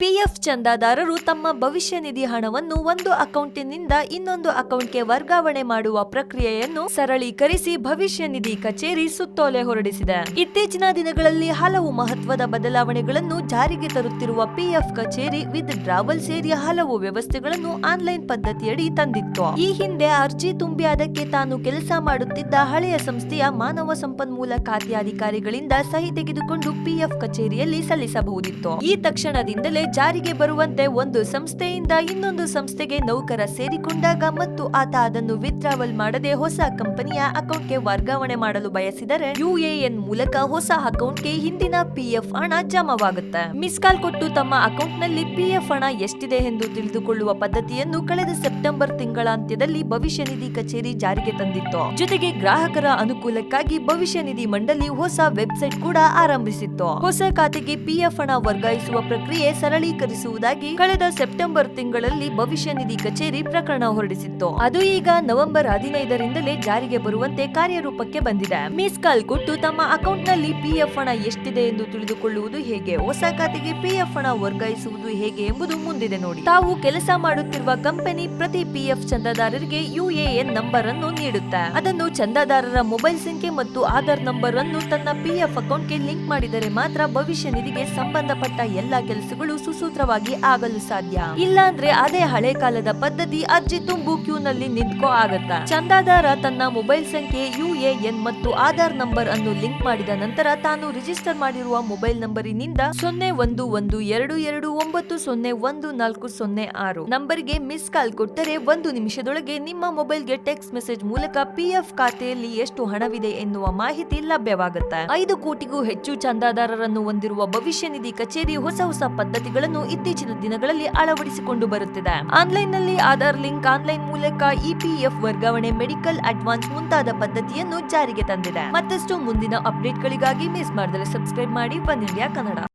PF ಚಂದಾದಾರರು ತಮ್ಮ ಭವಿಷ್ಯ ನಿಧಿ ಹಣವನ್ನು ಒಂದು ಅಕೌಂಟಿನಿಂದ ಇನ್ನೊಂದು ಅಕೌಂಟ್ಗೆ ವರ್ಗಾವಣೆ ಮಾಡುವ ಪ್ರಕ್ರಿಯೆಯನ್ನು ಸರಳೀಕರಿಸಿ ಭವಿಷ್ಯ ನಿಧಿ ಕಚೇರಿ ಸುತ್ತೋಲೆ ಹೊರಡಿಸಿದೆ. ಇತ್ತೀಚಿನ ದಿನಗಳಲ್ಲಿ ಹಲವು ಮಹತ್ವದ ಬದಲಾವಣೆಗಳನ್ನು ಜಾರಿಗೆ ತರುತ್ತಿರುವ ಪಿಎಫ್ ಕಚೇರಿ ವಿತ್ ಡ್ರಾವಲ್ ಸೇರಿ ಹಲವು ವ್ಯವಸ್ಥೆಗಳನ್ನು ಆನ್ಲೈನ್ ಪದ್ಧತಿಯಡಿ ತಂದಿತ್ತು. ಈ ಹಿಂದೆ ಅರ್ಜಿ ತುಂಬಿ ಅದಕ್ಕೆ ತಾನು ಕೆಲಸ ಮಾಡುತ್ತಿದ್ದ ಹಳೆಯ ಸಂಸ್ಥೆಯ ಮಾನವ ಸಂಪನ್ಮೂಲ ಖಾತೆ ಅಧಿಕಾರಿಗಳಿಂದ ಸಹಿ ತೆಗೆದುಕೊಂಡು ಪಿಎಫ್ ಕಚೇರಿಯಲ್ಲಿ ಸಲ್ಲಿಸಬಹುದಿತ್ತು. ಈ ತಕ್ಷಣದಿಂದಲೇ ಜಾರಿಗೆ ಬರುವಂತೆ ಒಂದು ಸಂಸ್ಥೆಯಿಂದ ಇನ್ನೊಂದು ಸಂಸ್ಥೆಗೆ ನೌಕರ ಸೇರಿಕೊಂಡಾಗ ಮತ್ತು ಆತ ಅದನ್ನು ವಿತ್ಡ್ರಾವಲ್ ಮಾಡದೆ ಹೊಸ ಕಂಪನಿಯ ಅಕೌಂಟ್ಗೆ ವರ್ಗಾವಣೆ ಮಾಡಲು ಬಯಸಿದರೆ ಯುಎಎನ್ ಮೂಲಕ ಹೊಸ ಅಕೌಂಟ್ಗೆ ಹಿಂದಿನ ಪಿಎಫ್ ಹಣ ಜಮಾವಾಗುತ್ತೆ. ಮಿಸ್ ಕಾಲ್ ಕೊಟ್ಟು ತಮ್ಮ ಅಕೌಂಟ್ನಲ್ಲಿ ಪಿಎಫ್ ಹಣ ಎಷ್ಟಿದೆ ಎಂದು ತಿಳಿದುಕೊಳ್ಳುವ ಪದ್ಧತಿಯನ್ನು ಕಳೆದ ಸೆಪ್ಟೆಂಬರ್ ತಿಂಗಳಾಂತ್ಯದಲ್ಲಿ ಭವಿಷ್ಯ ನಿಧಿ ಕಚೇರಿ ಜಾರಿಗೆ ತಂದಿತ್ತು. ಜೊತೆಗೆ ಗ್ರಾಹಕರ ಅನುಕೂಲಕ್ಕಾಗಿ ಭವಿಷ್ಯ ನಿಧಿ ಮಂಡಳಿ ಹೊಸ ವೆಬ್ಸೈಟ್ ಕೂಡ ಆರಂಭಿಸಿತ್ತು. ಹೊಸ ಖಾತೆಗೆ ಪಿಎಫ್ ಹಣ ವರ್ಗಾಯಿಸುವ ಪ್ರಕ್ರಿಯೆ ಸರಳೀಕರಿಸುವುದಾಗಿ ಕಳೆದ ಸೆಪ್ಟೆಂಬರ್ ತಿಂಗಳಲ್ಲಿ ಭವಿಷ್ಯ ನಿಧಿ ಕಚೇರಿ ಪ್ರಕರಣ ಹೊರಡಿಸಿತ್ತು. ಅದು ಈಗ ನವೆಂಬರ್ ಹದಿನೈದರಿಂದಲೇ ಜಾರಿಗೆ ಬರುವಂತೆ ಕಾರ್ಯರೂಪಕ್ಕೆ ಬಂದಿದೆ. ಮಿಸ್ ಕಾಲ್ ಕೊಟ್ಟು ತಮ್ಮ ಅಕೌಂಟ್ನಲ್ಲಿ ಪಿಎಫ್ ಹಣ ಎಷ್ಟಿದೆ ಎಂದು ತಿಳಿದುಕೊಳ್ಳುವುದು ಹೇಗೆ? ಹೊಸ ಖಾತೆಗೆ ಪಿಎಫ್ ಹಣ ವರ್ಗಾಯಿಸುವುದು ಹೇಗೆ ಎಂಬುದು ಮುಂದಿದೆ ನೋಡಿ. ತಾವು ಕೆಲಸ ಮಾಡುತ್ತಿರುವ ಕಂಪನಿ ಪ್ರತಿ ಪಿಎಫ್ ಚಂದಾದಾರರಿಗೆ ಯುಎಎನ್ ನಂಬರ್ ಅನ್ನು ನೀಡುತ್ತೆ. ಅದನ್ನು ಚಂದಾದಾರರ ಮೊಬೈಲ್ ಸಂಖ್ಯೆ ಮತ್ತು ಆಧಾರ್ ನಂಬರ್ ಅನ್ನು ತನ್ನ ಪಿಎಫ್ ಅಕೌಂಟ್ಗೆ ಲಿಂಕ್ ಮಾಡಿದರೆ ಮಾತ್ರ ಭವಿಷ್ಯ ನಿಧಿಗೆ ಸಂಬಂಧಪಟ್ಟ ಎಲ್ಲಾ ಕೆಲಸಗಳು ಸುಸೂತ್ರವಾಗಿ ಆಗಲು ಸಾಧ್ಯ. ಇಲ್ಲಾಂದ್ರೆ ಅದೇ ಹಳೆ ಕಾಲದ ಪದ್ಧತಿ ಅರ್ಜಿ ತುಂಬು ಕ್ಯೂ ನಲ್ಲಿ ನಿಂತ್ಕೋ ಆಗತ್ತ? ಚಂದಾದಾರ ತನ್ನ ಮೊಬೈಲ್ ಸಂಖ್ಯೆ ಯುಎಎನ್ ಮತ್ತು ಆಧಾರ್ ನಂಬರ್ ಅನ್ನು ಲಿಂಕ್ ಮಾಡಿದ ನಂತರ ತಾನು ರಿಜಿಸ್ಟರ್ ಮಾಡಿರುವ ಮೊಬೈಲ್ ನಂಬರಿನಿಂದ ಸೊನ್ನೆ ಒಂದು ಒಂದು ಎರಡು ಎರಡು ಒಂಬತ್ತು ಸೊನ್ನೆ ಒಂದು ನಾಲ್ಕು ಸೊನ್ನೆ ಆರು ನಂಬರ್ಗೆ ಮಿಸ್ ಕಾಲ್ ಕೊಟ್ಟರೆ ಒಂದು ನಿಮಿಷದೊಳಗೆ ನಿಮ್ಮ ಮೊಬೈಲ್ಗೆ ಟೆಕ್ಸ್ಟ್ ಮೆಸೇಜ್ ಮೂಲಕ ಪಿಎಫ್ ಖಾತೆಯಲ್ಲಿ ಎಷ್ಟು ಹಣವಿದೆ ಎನ್ನುವ ಮಾಹಿತಿ ಲಭ್ಯವಾಗುತ್ತೆ? ಐದು ಕೋಟಿಗೂ ಹೆಚ್ಚು ಚಂದಾದಾರರನ್ನು ಹೊಂದಿರುವ ಭವಿಷ್ಯ ನಿಧಿ ಕಚೇರಿ ಹೊಸ ಹೊಸ ಪದ್ಧತಿಗಳನ್ನು ಇತ್ತೀಚಿನ ದಿನಗಳಲ್ಲಿ ಅಳವಡಿಸಿಕೊಂಡು ಬರುತ್ತಿದೆ. ಆನ್ಲೈನ್ನಲ್ಲಿ ಆಧಾರ್ ಲಿಂಕ್, ಆನ್ಲೈನ್ ಮೂಲಕ ಇಪಿಎಫ್ ವರ್ಗಾವಣೆ, ಮೆಡಿಕಲ್ ಅಡ್ವಾನ್ಸ್ ಮುಂತಾದ ಪದ್ಧತಿಯನ್ನು ಜಾರಿಗೆ ತಂದಿದೆ. ಮತ್ತಷ್ಟು ಮುಂದಿನ ಅಪ್ಡೇಟ್ಗಳಿಗಾಗಿ ಮಿಸ್ ಮಾಡಿದರೆ ಸಬ್ಸ್ಕ್ರೈಬ್ ಮಾಡಿ, ಒನ್ ಇಂಡಿಯಾ ಕನ್ನಡ.